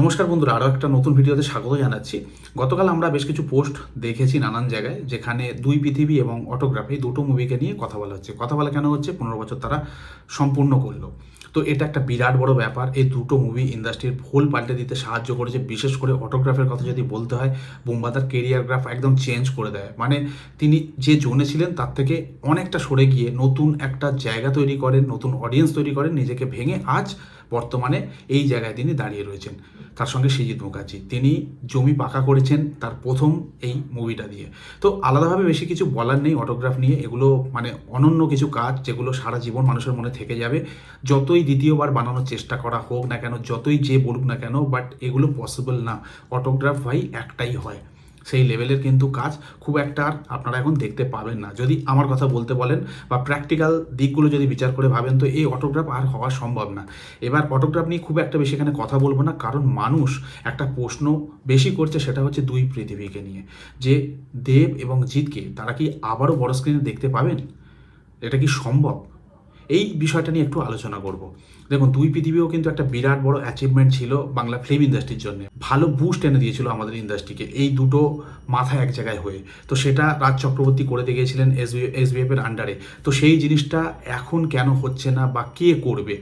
নমস্কার বন্ধুরা, আরও একটা নতুন ভিডিওতে স্বাগত জানাচ্ছি। গতকাল আমরা বেশ কিছু পোস্ট দেখেছি নানান জায়গায়, যেখানে দুই পৃথিবী এবং অটোগ্রাফি দুটো মুভিকে নিয়ে কথা বলা হচ্ছে। কথা বলা কেন হচ্ছে? পনেরো বছর তারা সম্পূর্ণ করল। তো এটা একটা বিরাট বড় ব্যাপার, এই দুটো মুভি ইন্ডাস্ট্রির ভুল পাল্টে দিতে সাহায্য করেছে। বিশেষ করে অটোগ্রাফের কথা যদি বলতে হয় বোম্বাদার কেরিয়ার গ্রাফ একদম চেঞ্জ করে দেয়। মানে তিনি যে জোনে ছিলেন, তার থেকে অনেকটা সরে গিয়ে নতুন একটা জায়গা তৈরি করেন, নতুন অডিয়েন্স তৈরি করেন, নিজেকে ভেঙে আজ বর্তমানে এই জায়গায় তিনি দাঁড়িয়ে রয়েছেন। তার সঙ্গে সৃজিত মুখার্জি, তিনি জমি পাকা করেছেন তার প্রথম এই মুভিটা দিয়ে। তো আলাদাভাবে বেশি কিছু বলার নেই অটোগ্রাফ নিয়ে। এগুলো মানে অনন্য কিছু কাজ যেগুলো সারা জীবন মানুষের মনে থেকে যাবে। যতই দ্বিতীয়বার বানানোর চেষ্টা করা হোক না কেন, যতই যে বলুক না কেন বাট এগুলো পসিবল না। অটোগ্রাফ ভাই একটাই হয়। সেই লেভেলের কিন্তু কাজ খুব একটা আর আপনারা এখন দেখতে পাবেন না। যদি আমার কথা বলতে বলেন বা প্র্যাকটিক্যাল দিকগুলো যদি বিচার করে ভাবেন, তো এই অটোগ্রাফ আর হওয়া সম্ভব না। এবার অটোগ্রাফ নিয়ে খুব একটা বেশি এখানে কথা বলব না, কারণ মানুষ একটা প্রশ্ন বেশি করছে সেটা হচ্ছে দুই পৃথিবীকে নিয়ে। যে দেব এবং জিৎকে তারা কি আবারও বড় স্ক্রিনে দেখতে পাবেন? এটা কি সম্ভব? এই বিষয়টা নিয়ে একটু আলোচনা করব। দেখুন, দুই পৃথিবীও কিন্তু একটা বিরাট বড় অ্যাচিভমেন্ট ছিল বাংলা ফিল্ম ইন্ডাস্ট্রির জন্য। ভালো বুস্ট এনে দিয়েছিল আমাদের ইন্ডাস্ট্রিকে এই দুটো মাথা এক জায়গায় হয়ে। তো সেটা রাজ চক্রবর্তী করে দিয়ে গিয়েছিলেন এস এর আন্ডারে তো সেই জিনিসটা এখন কেন হচ্ছে না বা কে করবে,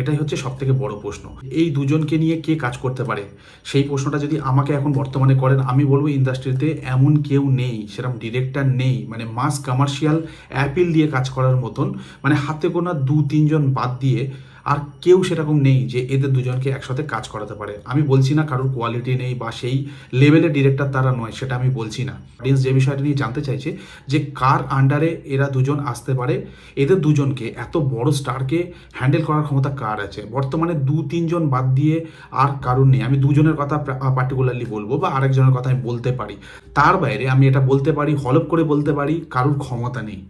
এটাই হচ্ছে সব থেকে বড় প্রশ্ন। এই দুজনকে নিয়ে কে কাজ করতে পারে? সেই প্রশ্নটা যদি আমাকে এখন বর্তমানে করেন, আমি বলব ইন্ডাস্ট্রিতে এমন কেউ নেই, সেরকম ডিরেক্টর নেই মানে মাস কমার্শিয়াল অ্যাপিল দিয়ে কাজ করার মতন মানে হাতে গোনা দু, তিনজন বাদ দিয়ে আর কেউ সেরকম নেই যে এদের দুজনকে একসাথে কাজ করাতে পারে। আমি বলছি না কারোর কোয়ালিটি নেই বা সেই লেভেলের ডিরেক্টর তারা নয়, সেটা আমি বলছি না। অডিয়েন্স যে বিষয়টা নিয়ে জানতে চাইছে যে কার আন্ডারে এরা দুজন আসতে পারে, এদের দুজনকে, এত বড় স্টারকে হ্যান্ডেল করার ক্ষমতা কার আছে? বর্তমানে দু, তিনজন বাদ দিয়ে আর কারণ নেই। আমি দুজনের কথা পার্টিকুলারলি বলব বা আরেকজনের কথা আমি বলতে পারি। তার বাইরে আমি এটা বলতে পারি, হলপ করে বলতে পারি, কারোর ক্ষমতা নেই।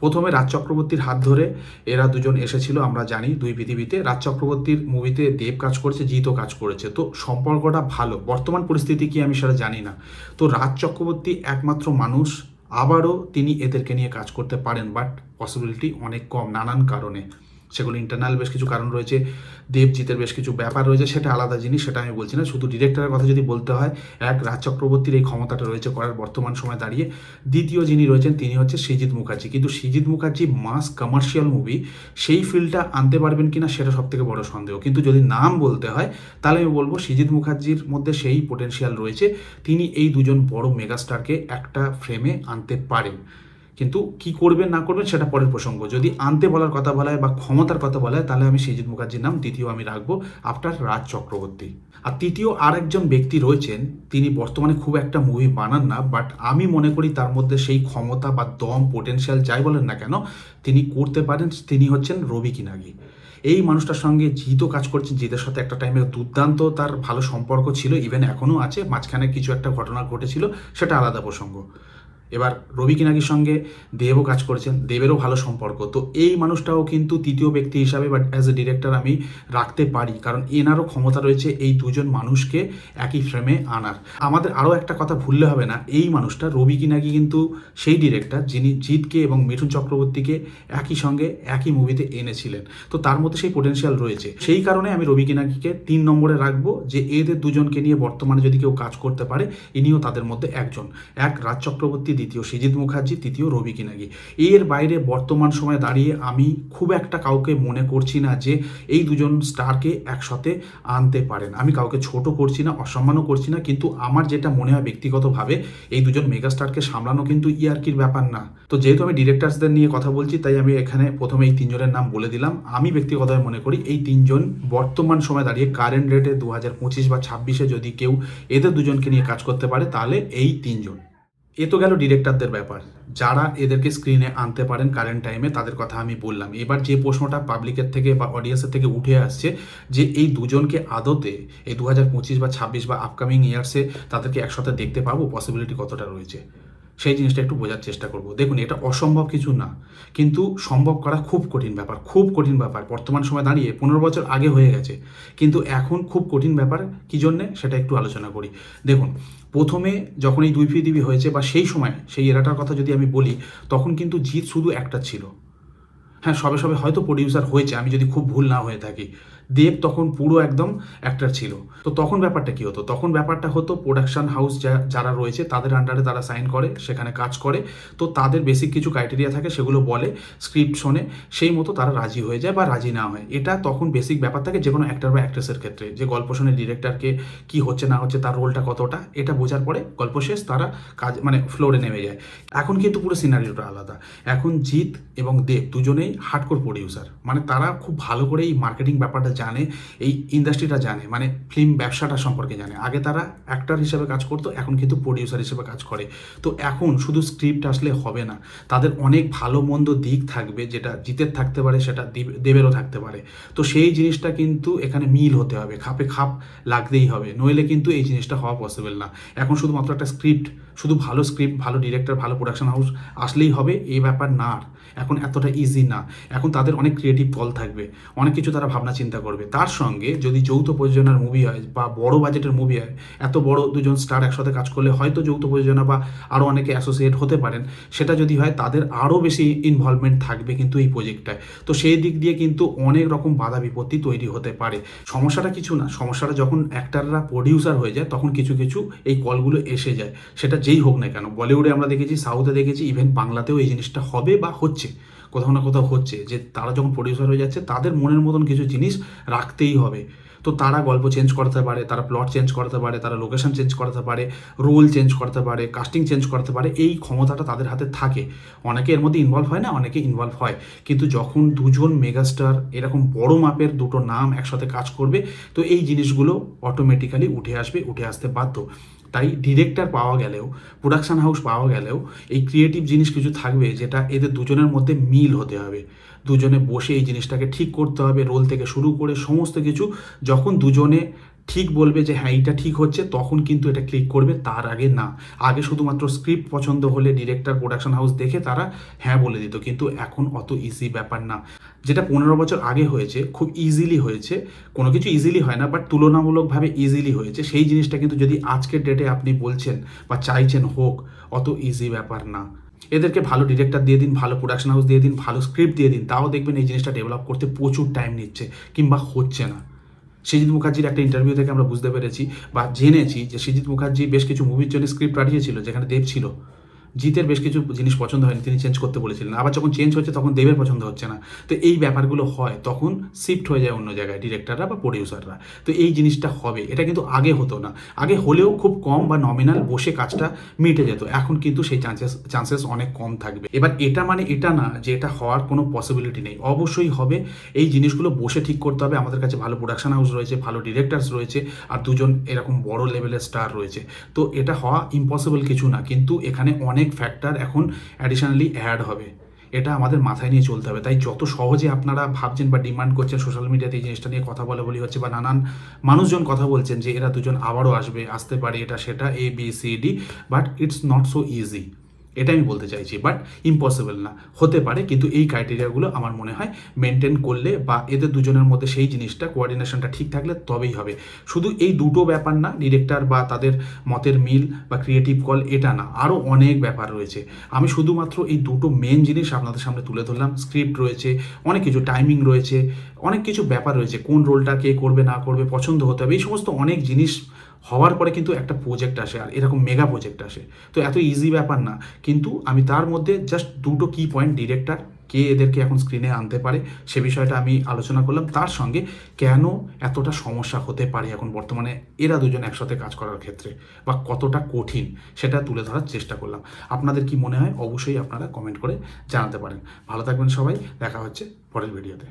প্রথমে রাজ চক্রবর্তীর হাত ধরে এরা দুজন এসেছিল, আমরা জানি, দুই পৃথিবীতে। রাজ চক্রবর্তীর মুভিতে দেব কাজ করেছে, জিতও কাজ করেছে। তো সম্পর্কটা ভালো, বর্তমান পরিস্থিতি কি আমি সেটা জানি না। তো রাজ চক্রবর্তী একমাত্র মানুষ, আবারও তিনি এদেরকে নিয়ে কাজ করতে পারেন বাট পসিবিলিটি অনেক কম, নানান কারণে। সেগুলো ইন্টারনাল বেশ কিছু কারণ রয়েছে, দেবজিতের বেশ কিছু ব্যাপার রয়েছে, সেটা আলাদা জিনিস, সেটা আমি বলছি না। শুধু ডিরেক্টরের কথা যদি বলতে হয়, এক, রাজ চক্রবর্তীর এই ক্ষমতাটা রয়েছে করার বর্তমান সময় দাঁড়িয়ে। দ্বিতীয় যিনি রয়েছেন, তিনি হচ্ছে সৃজিত মুখার্জি। কিন্তু Srijit Mukherjee mass commercial movie সেই ফিল্ডটা আনতে পারবেন কিনা সেটা সব থেকে বড় সন্দেহ। কিন্তু যদি নাম বলতে হয়, তাহলে আমি বলব সৃজিত মুখার্জির মধ্যে সেই পোটেনশিয়াল রয়েছে। তিনি এই দুজন বড় মেগাস্টারকে একটা ফ্রেমে আনতে পারেন। কিন্তু কি করবেন, না করবেন সেটা পরের প্রসঙ্গ। যদি আনতে বলার কথা বলা হয় বা ক্ষমতার কথা বলা হয় তাহলে আমি সৃজিত মুখার্জির নাম, দ্বিতীয় আমি রাখব, আফটার রাজ চক্রবর্তী। আর তৃতীয় আরেকজন ব্যক্তি রয়েছেন, তিনি বর্তমানে খুব একটা মুভি বানান না বাট আমি মনে করি তার মধ্যে সেই ক্ষমতা বা দম পোটেনশিয়াল যাই বলেন না কেন, তিনি করতে পারেন, তিনি হচ্ছেন রবি কিনাগি। এই মানুষটার সঙ্গে জিতও কাজ করছেন, জিতের সাথে একটা টাইমে দুর্দান্ত তার ভালো সম্পর্ক ছিল ইভেন এখনও আছে, মাঝখানে কিছু একটা ঘটনা ঘটেছিল, সেটা আলাদা প্রসঙ্গ। এবার রবি কিনাগির সঙ্গে দেবও কাজ করেছেন, দেবেরও ভালো সম্পর্ক। তো এই মানুষটাও কিন্তু তৃতীয় ব্যক্তি হিসাবে বাট অ্যাজ এ ডিরেক্টর আমি রাখতে পারি, কারণ এনারও ক্ষমতা রয়েছে এই দুজন মানুষকে একই ফ্রেমে আনার। আমাদের আরও একটা কথা ভুললে হবে না, এই মানুষটা রবি কিনাগি কিন্তু সেই ডিরেক্টর যিনি জিতকে এবং মিঠুন চক্রবর্তীকে একই সঙ্গে একই মুভিতে এনেছিলেন। তো তার মধ্যে সেই পোটেনশিয়াল রয়েছে। সেই কারণে আমি রবি কিনাগিকে তিন নম্বরে রাখব যে এদের দুজনকে নিয়ে বর্তমানে যদি কেউ কাজ করতে পারে, ইনিও তাদের মধ্যে একজন। এক রাজ চক্রবর্তী দ্বিতীয় সৃজিত মুখার্জি, তৃতীয় রবি কিনাগি। এর বাইরে বর্তমান সময়ে দাঁড়িয়ে আমি খুব একটা কাউকে মনে করছি না যে এই দুজন স্টারকে একসাথে আনতে পারেন। আমি কাউকে ছোট করছি না, অসম্মানও করছি না, কিন্তু আমার যেটা মনে হয় ব্যক্তিগতভাবে, এই দুজন মেগাস্টারকে সামলানো কিন্তু ইয়ার্কির ব্যাপার না। তো যেহেতু আমি ডিরেক্টরসদের নিয়ে কথা বলছি, তাই আমি এখানে প্রথমে এই তিনজনের নাম বলে দিলাম। আমি ব্যক্তিগতভাবে মনে করি এই তিনজন বর্তমান সময় দাঁড়িয়ে কারেন্ট রেটে দু হাজার পঁচিশ বা ছাব্বিশে যদি কেউ এদের দুজনকে নিয়ে কাজ করতে পারে, তাহলে এই তিনজন। এ তো গেল ডিরেক্টরদের ব্যাপার। যারা এদেরকে স্ক্রিনে আনতে পারেন কারেন্ট টাইমে তাদের কথা আমি বললাম। এবার যে প্রশ্নটা পাবলিকের থেকে বা অডিয়েন্সের থেকে উঠে আসছে যে এই দুজনকে আদতে এই দু হাজার পঁচিশ বা ছাব্বিশ বা আপকামিং ইয়ার্সে তাদেরকে একসাথে দেখতে পাবো? পসিবিলিটি কতটা রয়েছে? সেই জিনিসটা একটু বোঝার চেষ্টা করব। দেখুন, এটা অসম্ভব কিছু না, কিন্তু সম্ভব করা খুব কঠিন ব্যাপার, খুব কঠিন ব্যাপার। বর্তমান সময় দাঁড়িয়ে পনেরো বছর আগে হয়ে গেছে, কিন্তু এখন খুব কঠিন ব্যাপার, কী জন্যে? সেটা একটু আলোচনা করি। দেখুন, প্রথমে যখন এই দুই পৃথিবী হয়েছে বা সেই সময়, সেই এরাটার কথা যদি আমি বলি, তখন কিন্তু জিত শুধু একটা ছিল। হ্যাঁ সবে সবে হয়তো প্রডিউসার হয়েছে, আমি যদি খুব ভুল না হয়ে থাকি। দেব তখন পুরো একদম অ্যাক্টার ছিল। তো তখন ব্যাপারটা কি হতো? তখন ব্যাপারটা হতো প্রোডাকশন হাউস যারা রয়েছে, তাদের আন্ডারে তারা সাইন করে, সেখানে কাজ করে। তো তাদের বেসিক কিছু ক্রাইটেরিয়া থাকে, সেগুলো বলে স্ক্রিপ্ট শোনে, সেই মতো তারা রাজি হয়ে যায় বা রাজি না হয়। এটা তখন বেসিক ব্যাপার থাকে যে কোনো অ্যাক্টার বা অ্যাক্ট্রেসের ক্ষেত্রে। যে গল্প শুনে ডিরেক্টরকে কী হচ্ছে, না হচ্ছে, তার রোলটা কতটা, এটা বোঝার পরে গল্প শেষ, তারা কাজ মানে ফ্লোরে নেমে যায়। এখন কিন্তু পুরো সিনারিওটা আলাদা। এখন জিৎ এবং দেব দুজনেই হার্ডকোর প্রডিউসার মানে তারা খুব ভালো করে এই মার্কেটিং ব্যাপারটা জানে, এই ইন্ডাস্ট্রিটা জানে মানে ফিল্ম ব্যবসাটা সম্পর্কে জানে। আগে তারা অ্যাক্টর হিসেবে কাজ করতো, এখন কিন্তু প্রডিউসার হিসেবে কাজ করে। তো এখন শুধু স্ক্রিপ্ট আসলে হবে না, তাদের অনেক ভালো মন্দ দিক থাকবে, যেটা জিতের থাকতে পারে, সেটা দেব- দেবেরও থাকতে পারে। তো সেই জিনিসটা কিন্তু এখানে মিল হতে হবে, খাপে খাপ লাগতেই হবে, নইলে কিন্তু এই জিনিসটা হওয়া পসিবল না। এখন শুধুমাত্র একটা স্ক্রিপ্ট শুধু ভালো স্ক্রিপ্ট ভালো ডিরেক্টর ভালো প্রোডাকশন হাউস আসলেই হবে, এই ব্যাপার না এখন এতটা ইজি না। এখন তাদের অনেক ক্রিয়েটিভ কল থাকবে, অনেক কিছু তারা ভাবনা চিন্তা করবে। তার সঙ্গে যদি যৌথ প্রযোজনার মুভি হয় বা বড় বাজেটের মুভি হয়, এত বড় দুজন স্টার একসাথে কাজ করলে হয়তো যৌথ প্রযোজনা বা আরও অনেকে অ্যাসোসিয়েট হতে পারেন। সেটা যদি হয়, তাদের আরও বেশি ইনভলভমেন্ট থাকবে কিন্তু এই প্রজেক্টটায় তো সেই দিক দিয়ে কিন্তু অনেক রকম বাধা বিপত্তি তৈরি হতে পারে। সমস্যাটা কিছু না, সমস্যাটা যখন অ্যাক্টাররা প্রডিউসার হয়ে যায়, তখন কিছু কিছু এই কলগুলো এসে যায়। সেটা যেই হোক না কেন, বলিউডে আমরা দেখেছি সাউথে দেখেছি ইভেন বাংলাতেও এই জিনিসটা হবে বা হচ্ছে। কোথাও না কোথাও হচ্ছে যে, তারা যখন প্রডিউসার হয়ে যাচ্ছে, তাদের মনের মতন কিছু জিনিস রাখতেই হবে। তো তারা গল্প চেঞ্জ করতে পারে, তারা প্লট চেঞ্জ করতে পারে, তারা লোকেশন চেঞ্জ করতে পারে রোল চেঞ্জ করতে পারে কাস্টিং চেঞ্জ করতে পারে, এই ক্ষমতাটা তাদের হাতে থাকে। অনেকে এর মধ্যে ইনভলভ হয় না, অনেকে ইনভলভ হয়। কিন্তু যখন দুজন মেগাস্টার এরকম বড় মাপের দুটো নাম একসাথে কাজ করবে, তো এই জিনিসগুলো অটোমেটিক্যালি উঠে আসবে, উঠে আসতে বাধ্য। তাই ডিরেক্টর পাওয়া গেলেও প্রোডাকশান হাউস পাওয়া গেলেও, এই ক্রিয়েটিভ জিনিস কিছু থাকবে যেটা এদের দুজনের মধ্যে মিল হতে হবে। দুজনে বসে এই জিনিসটাকে ঠিক করতে হবে রোল থেকে শুরু করে সমস্ত কিছু, যখন দুজনে ঠিক বলবে যে হ্যাঁ এইটা ঠিক হচ্ছে, তখন কিন্তু এটা ক্লিক করবে, তার আগে না। আগে শুধুমাত্র স্ক্রিপ্ট পছন্দ হলে ডিরেক্টর প্রোডাকশন হাউস দেখে তারা হ্যাঁ বলে দিত, কিন্তু এখন অত ইজি ব্যাপার না। যেটা পনেরো বছর আগে হয়েছে, খুব ইজিলি হয়েছে, কোনো কিছু ইজিলি হয় না বাট তুলনামূলকভাবে ইজিলি হয়েছে। সেই জিনিসটা কিন্তু যদি আজকের ডেটে আপনি বলছেন বা চাইছেন হোক, অত ইজি ব্যাপার না। এদেরকে ভালো ডিরেক্টর দিয়ে দিন, ভালো প্রোডাকশন হাউস দিয়ে দিন, ভালো স্ক্রিপ্ট দিয়ে দিন, তাও দেখবেন এই জিনিসটা ডেভেলপ করতে প্রচুর টাইম নিচ্ছে, কিংবা হচ্ছে না। সৃজিত মুখার্জির একটা ইন্টারভিউ থেকে আমরা বুঝতে পেরেছি বা জেনেছি যে সেজিৎ মুখার্জি বেশ কিছু মুভির জন্য স্ক্রিপ্ট পাঠিয়েছিল, যেখানে দেব ছিল। জিতের বেশ কিছু জিনিস পছন্দ হয়নি, তিনি চেঞ্জ করতে বলেছিলেন। আবার যখন চেঞ্জ হচ্ছে, তখন দেবের পছন্দ হচ্ছে না। তো এই ব্যাপারগুলো হয়, তখন শিফট হয়ে যায় অন্য জায়গায় ডিরেক্টররা বা প্রডিউসাররা তো এই জিনিসটা হবে। এটা কিন্তু আগে হতো না। আগে হলেও খুব কম বা নমিনাল বসে কাজটা মিটে যেত। এখন কিন্তু সেই চান্সেস চান্সেস অনেক কম থাকবে। এবার এটা মানে এটা না যে এটা হওয়ার কোনো পসিবিলিটি নেই। অবশ্যই হবে। এই জিনিসগুলো বসে ঠিক করতে হবে। আমাদের কাছে ভালো প্রোডাকশন হাউস রয়েছে, ভালো ডিরেক্টরস রয়েছে, আর দুজন এরকম বড় লেভেলের স্টার রয়েছে। তো এটা হওয়া ইম্পসিবল কিছু না। কিন্তু এখানে অনেক ফ্যাক্টর এখন অ্যাডিশনালি অ্যাড হবে। এটা আমাদের মাথায় নিয়ে চলতে হবে। তাই যত সহজে আপনারা ভাবছেন বা ডিমান্ড করছেন সোশ্যাল মিডিয়াতে এই জিনিসটা নিয়ে কথা বলে বলি হচ্ছে বা নানান মানুষজন কথা বলছেন যে এরা দুজন আবারও আসবে, আসতে পারে এটা, সেটা A B C D but it's not so easy এটা আমি বলতে চাইছি বাট ইম্পসিবল না। হতে পারে, কিন্তু এই ক্রাইটেরিয়াগুলো আমার মনে হয় মেনটেন করলে বা এদের দুজনের মধ্যে সেই জিনিসটা কোঅর্ডিনেশনটা ঠিক থাকলে তবেই হবে। শুধু এই দুটো ব্যাপার না ডিরেক্টর বা তাদের মতের মিল বা ক্রিয়েটিভ কল এটা না আরও অনেক ব্যাপার রয়েছে। আমি শুধুমাত্র এই দুটো মেন জিনিস আপনাদের সামনে তুলে ধরলাম স্ক্রিপ্ট রয়েছে, অনেক কিছু টাইমিং রয়েছে, অনেক কিছু ব্যাপার রয়েছে, কোন রোলটা কে করবে, না করবে, পছন্দ হতে হবে, এই সমস্ত অনেক জিনিস হওয়ার পরে কিন্তু একটা প্রজেক্ট আসে আর এরকম মেগা প্রজেক্ট আসে। তো এত ইজি ব্যাপার না। কিন্তু আমি তার মধ্যে জাস্ট দুটো কি পয়েন্ট ডিরেক্টর কে এদেরকে এখন স্ক্রিনে আনতে পারে, সে বিষয়টা আমি আলোচনা করলাম। তার সঙ্গে কেন এতটা সমস্যা হতে পারে এখন বর্তমানে এরা দুজন একসাথে কাজ করার ক্ষেত্রে বা কতটা কঠিন সেটা তুলে ধরার চেষ্টা করলাম। আপনাদের কি মনে হয়? অবশ্যই আপনারা কমেন্ট করে জানাতে পারেন। ভালো থাকবেন সবাই। দেখা হচ্ছে পরের ভিডিওতে